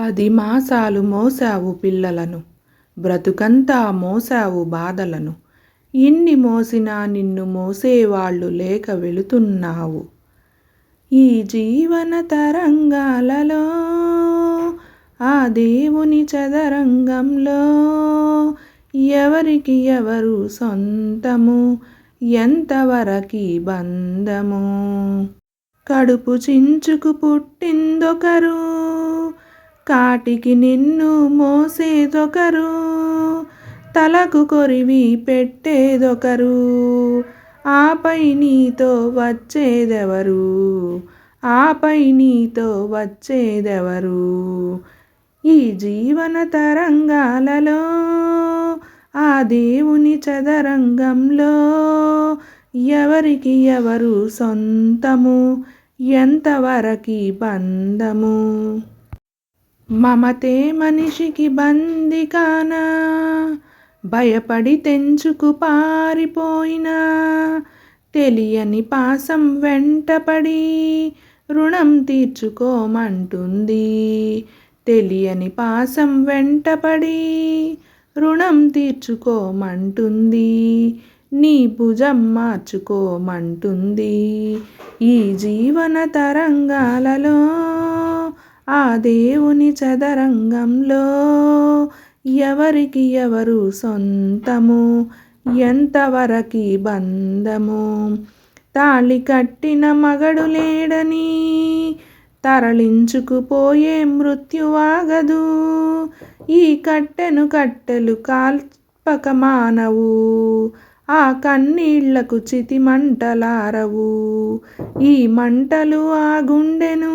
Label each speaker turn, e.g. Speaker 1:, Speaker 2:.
Speaker 1: పది మాసాలు మోసావు పిల్లలను బ్రతుకంతా మోసావు బాధలను. ఇన్ని మోసినా నిన్ను మోసేవాళ్ళు లేక వెళుతున్నావు. ఈ జీవన తరంగాలలో ఆ దేవుని చదరంగంలో ఎవరికి ఎవరు సొంతము? ఎంతవరకి బంధము? కడుపు చించుకు పుట్టిందొకరు కాటికి నిన్ను మోసేదొకరు తలకు కొరివి పెట్టేదొకరు ఆపై నీతో వచ్చేదెవరు ఆపై నీతో వచ్చేదెవరు? ఈ జీవన తరంగాలలో ఆ దేవుని చదరంగంలో ఎవరికి ఎవరు సొంతము ఎంతవరకి బంధము? మమతే మనిషికి బందికానా భయపడి తెంచుకు పారిపోయినా తెలియని పాసం వెంటపడి రుణం తీర్చుకోమంటుంది. తెలియని పాసం వెంటపడి రుణం తీర్చుకోమంటుంది. నీ భుజం మార్చుకోమంటుంది. ఈ జీవన తరంగాలలో ఆ దేవుని చదరంగంలో ఎవరికి ఎవరు సొంతము? ఎంతవరకి బంధము? తాళి కట్టిన మగడు లేడని తరలించుకుపోయే మృత్యువాగదు ఈ కట్టెను కట్టెలు కాల్పక మానవు. ఆ కన్నీళ్ళకు చితి మంటలారవు ఈ మంటలు ఆ గుండెను